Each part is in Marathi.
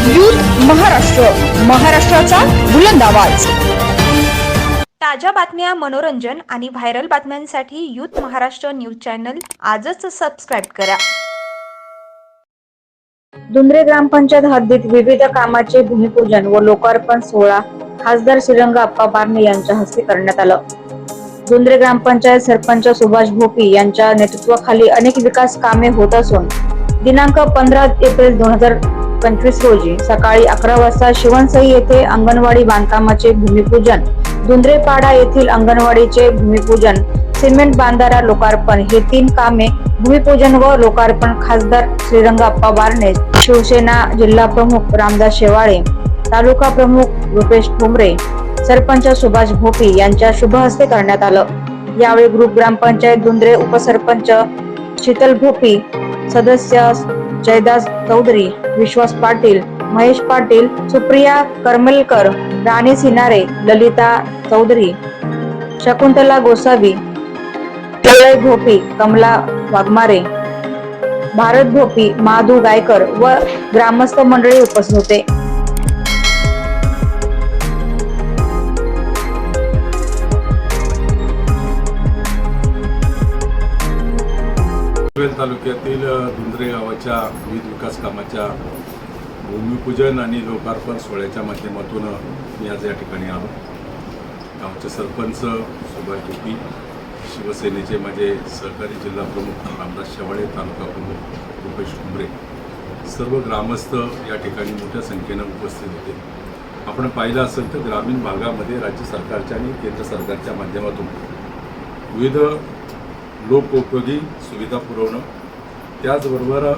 युथ महाराष्ट्र. महाराष्ट्राचा बुलंद आवाज. ताज्या बातम्या मनोरंजन आणि व्हायरल बातम्यांसाठी यूथ महाराष्ट्र न्यूज चॅनल आजच सबस्क्राईब करा. दुंद्रे ग्रामपंचायत हद्दीत विविध कामाचे भूमिपूजन व लोकार्पण सोहळा खासदार श्रीरंग अप्पा बारणे यांच्या हस्ते करण्यात आलं. दुंद्रे ग्रामपंचायत सरपंच सुभाष भोपी यांच्या नेतृत्वाखाली अनेक विकास कामे होत असून दिनांक पंधरा एप्रिल दोन हजार पंचवीस रोजी सकाळी अकरा वाजता शिवणसई येथे अंगणवाडी बांधकामाचे भूमिपूजन. दुंद्रेपाडा येथील अंगणवाडीचे भूमिपूजन. सिमेंट बांधारा लोकार्पण. हे तीन कामे भूमिपूजन व लोकार्पण खासदार श्रीरंगाप्पा बारणे शिवसेना जिल्हा प्रमुख रामदास शेवाळे तालुका प्रमुख रुपेश ठोंबरे सरपंच सुभाष भोपी यांच्या शुभ हस्ते करण्यात आलं. यावेळी ग्रुप ग्रामपंचायत धुंद्रे उपसरपंच शीतल भोपी सदस्य जयदास चौधरी विश्वास पाटील महेश पाटील सुप्रिया करमलकर राणी सिनारे ललिता चौधरी शकुंतला गोसावी प्रलय भोपी कमला वाघमारे भारत भोपी माधू गायकर व ग्रामस्थ मंडळी उपस्थित होते. पनवेल तालुक्यातील धुंद्रे गावाच्या विविध विकास कामाच्या भूमिपूजन आणि लोकार्पण सोहळ्याच्या माध्यमातून मी आज या ठिकाणी आलो. गावचे सरपंच सुभाष टोपी शिवसेनेचे माझे सहकारी जिल्हा प्रमुख रामदास शेवाळे तालुका प्रमुख रुपेश कुंबरे सर्व ग्रामस्थ या ठिकाणी मोठ्या संख्येनं उपस्थित होते. आपण पाहिलं असेल तर ग्रामीण भागामध्ये राज्य सरकारच्या आणि केंद्र सरकारच्या माध्यमातून विविध लोकोपयोगी सुविधा पुरवणं त्याचबरोबर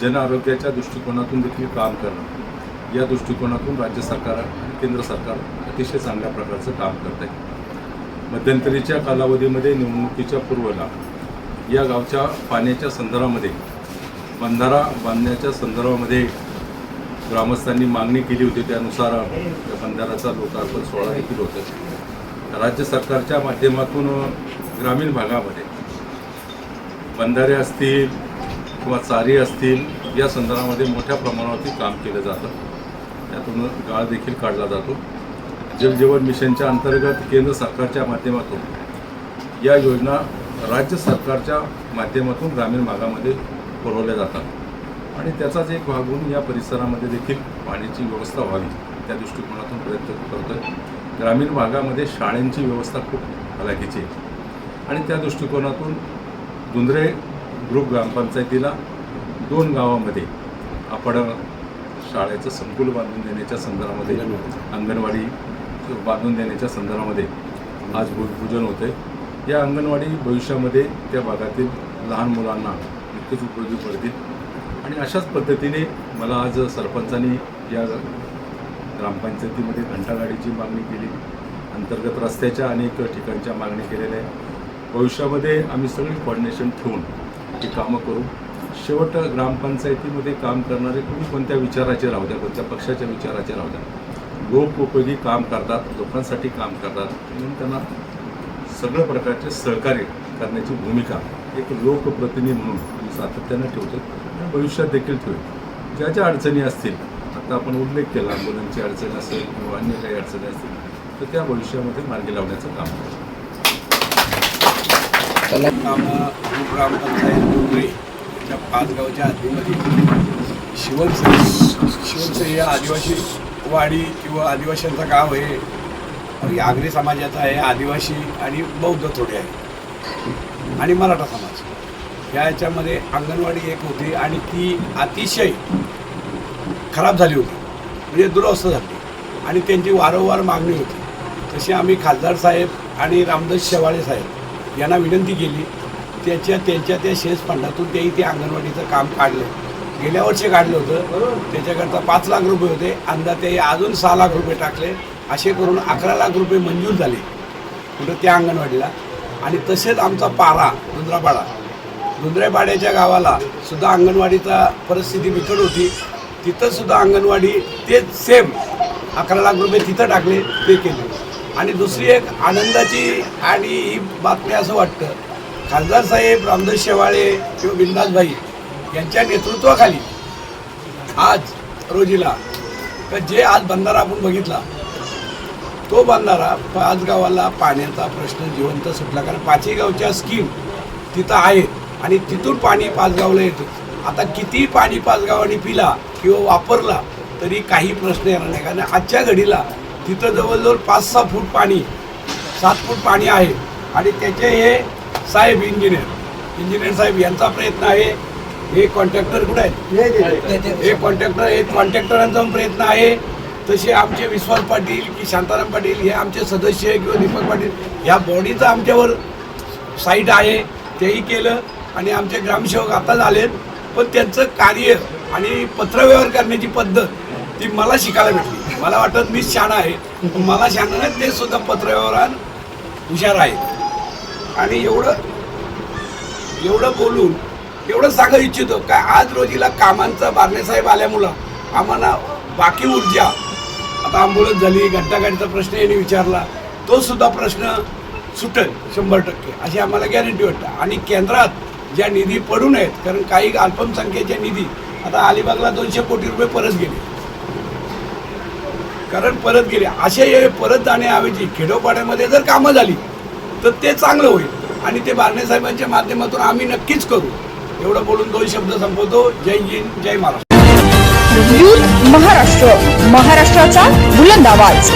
जन आरोग्याच्या दृष्टिकोनातून देखील काम करणं. या दृष्टिकोनातून राज्य सरकार केंद्र सरकार अतिशय चांगल्या प्रकारचं काम करत आहे. मध्यंतरीच्या कालावधीमध्ये निवडणुकीच्या पूर्वला या गावच्या पाण्याच्या संदर्भामध्ये बंधारा बांधण्याच्या संदर्भामध्ये ग्रामस्थांनी मागणी केली होती. त्यानुसार त्या बंधाराचा लोकार्पण सोहळा देखील होतं राज्य सरकारच्या माध्यमातून ग्रामीण भागामध्ये बंधारे असतील किंवा चारी असतील या संदर्भामध्ये मोठ्या प्रमाणावरती काम केलं जातं. त्यातून गाळ देखील काढला जातो. जलजीवन मिशनच्या अंतर्गत केंद्र सरकारच्या माध्यमातून या योजना राज्य सरकारच्या माध्यमातून ग्रामीण भागामध्ये पुरवल्या जातात. आणि त्याचाच एक भाग म्हणून या परिसरामध्ये देखील पाण्याची व्यवस्था व्हावी त्या दृष्टिकोनातून प्रयत्न करतोय. ग्रामीण भागामध्ये शाळेंची व्यवस्था खूप हलाखीची आहे. आणि त्या दृष्टिकोनातून दुंद्रे ग्रुप ग्रामपंचायतीला दोन गावामध्ये आपण शाळेचं संकुल बांधून देण्याच्या संदर्भामध्ये अंगणवाडी बांधून देण्याच्या संदर्भामध्ये आज भूमिपूजन होते या अंगणवाडी भविष्यामध्ये त्या भागातील लहान मुलांना नक्कीच उपयोगी पडतील. आणि अशाच पद्धतीने मला आज सरपंचांनी या ग्रामपंचायतीमध्ये घंटागाडीची मागणी केली. अंतर्गत रस्त्याच्या अनेक ठिकाणच्या मागणी केलेल्या आहे भविष्यामध्ये आम्ही सगळी कॉर्डिनेशन ठेवून ही कामं करू. शेवट ग्रामपंचायतीमध्ये काम करणारे कोणी कोणत्या विचाराचे राहू द्या कोणत्या पक्षाच्या विचाराचे राहू द्या. लोक उपयोगी काम करतात लोकांसाठी काम करतात. म्हणून त्यांना सगळ्या प्रकारचे सहकार्य करण्याची भूमिका एक लोकप्रतिनिधी म्हणून मी सातत्यानं ठेवतो आणि भविष्यात देखील ठेवेल ज्या ज्या अडचणी असतील आता आपण उल्लेख केला मुलांची अडचण असेल किंवा अन्य काही अडचणी असतील तर त्या भविष्यामध्ये मार्गी लावण्याचं काम करतो करू कामं ग्रामपंचायत डोंगरे या पाच गावच्या हद्दीमध्ये शिवनसई शिवनसई हे आदिवासी वाडी किंवा आदिवासींचं गाव आहे. आगरी समाजाचा आहे आदिवासी आणि बौद्ध थोडे आहे. आणि मराठा समाज. या याच्यामध्ये अंगणवाडी एक होती आणि ती अतिशय खराब झाली होती. म्हणजे दुरवस्था झाली. आणि त्यांची वारंवार मागणी होती. तशी आम्ही खासदार साहेब आणि रामदास शेवाळे साहेब यांना विनंती केली. त्याच्या त्यांच्या त्या शेष फंडातून तेही ते अंगणवाडीचं काम काढलं. गेल्या वर्षी काढलं होतं. त्याच्याकरता पाच लाख रुपये होते. अंदाजे ते अजून सहा लाख रुपये टाकले. असे करून अकरा लाख रुपये मंजूर झाले. कुठं त्या अंगणवाडीला. आणि तसेच आमचा पारा धुंद्रापाडा धुंद्रेपाड्याच्या गावाला सुद्धा अंगणवाडीचा परिस्थिती बिकट होती. तिथंसुद्धा अंगणवाडी तेच सेम अकरा लाख रुपये तिथं टाकले ते केले. आणि दुसरी एक आनंदाची आणि ही बातमी असं वाटतं खासदार साहेब रामदास शेवाळे किंवा बिंदासभाई यांच्या नेतृत्वाखाली आज रोजीला तर जे आज बंधारा आपण बघितला तो बंधारा पाच गावाला पाण्याचा प्रश्न जिवंत सुटला. कारण पाचही गावच्या स्कीम तिथं आहेत आणि तिथून पाणी पाचगावला येतं. आता किती पाणी पाचगावाने पिला किंवा वापरला तरी काही प्रश्न येणार नाही. कारण आजच्या घडीला तिथं जवळजवळ पाच सहा फूट पाणी सात फूट पाणी आहे. आणि त्याचे हे साहेब इंजिनियर इंजिनियर साहेब यांचा प्रयत्न आहे. हे कॉन्ट्रॅक्टर कुठे आहेत हे कॉन्ट्रॅक्टर हे कॉन्ट्रॅक्टरांचा पण प्रयत्न आहे. तसे आमचे विश्वास पाटील की शांताराम पाटील हे आमचे सदस्य किंवा दीपक पाटील ह्या बॉडीचा आमच्यावर साईट आहे. तेही केलं आणि आमचे ग्रामसेवक आता झालेत. पण त्यांचं कार्य आणि पत्रव्यवहार करण्याची पद्धत ती मला शिकायला भेटली. मला वाटत मीच शाणा आहे. पण मला शाणा नाही ते सुद्धा पत्रव्यवहारात हुशार आहेत. आणि एवढं एवढं बोलून एवढं सांगू इच्छितो काय आज रोजीला कामांचा बारणेसाहेब आल्यामुळं आम्हाला बाकी ऊर्जा आता आंबोलत झाली घंटागाडीचा प्रश्न यांनी विचारला तो सुद्धा प्रश्न सुटेल शंभर टक्के. अशी आम्हाला गॅरंटी वाटतं. आणि केंद्रात ज्या निधी पडून आहेत कारण काही अल्पसंख्येच्या निधी आता अलिबागला दोनशे कोटी रुपये परत गेले. कारण परत गेले. असे परत जाण्याऐवजी खेडोपाड्यामध्ये जर कामं झाली तर ते चांगलं होईल. आणि ते बारणे साहेबांच्या माध्यमातून आम्ही नक्कीच करू. एवढं बोलून दोन शब्द संपवतो. जय हिंद जय महाराष्ट्र. महाराष्ट्र. महाराष्ट्राचा बुलंद आवाज.